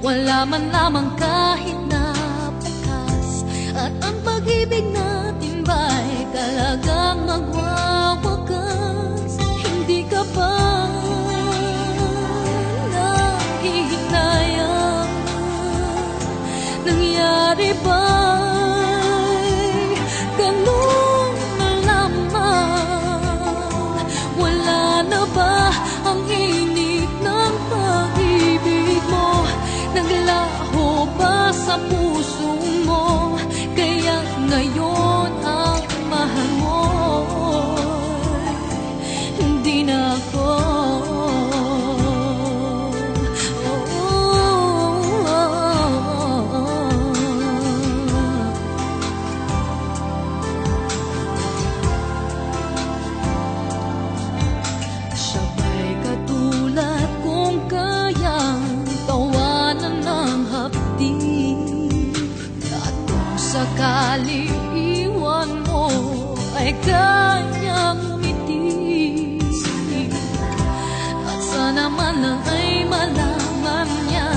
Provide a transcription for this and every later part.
Wala man lamang kahit na bukas At ang pag-ibig natin ba'y talagang magwawakas. Hindi ka pa nahihinayang Nangyari ba'y ganun na lamang? Wala na ba sakali iwan mo ay kanyang umiti At sana man lang ay malaman niya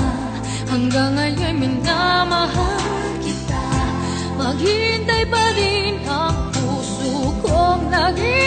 Hanggang ngayon minamahal kita. Maghintay pa rin ang puso kong nag-iisa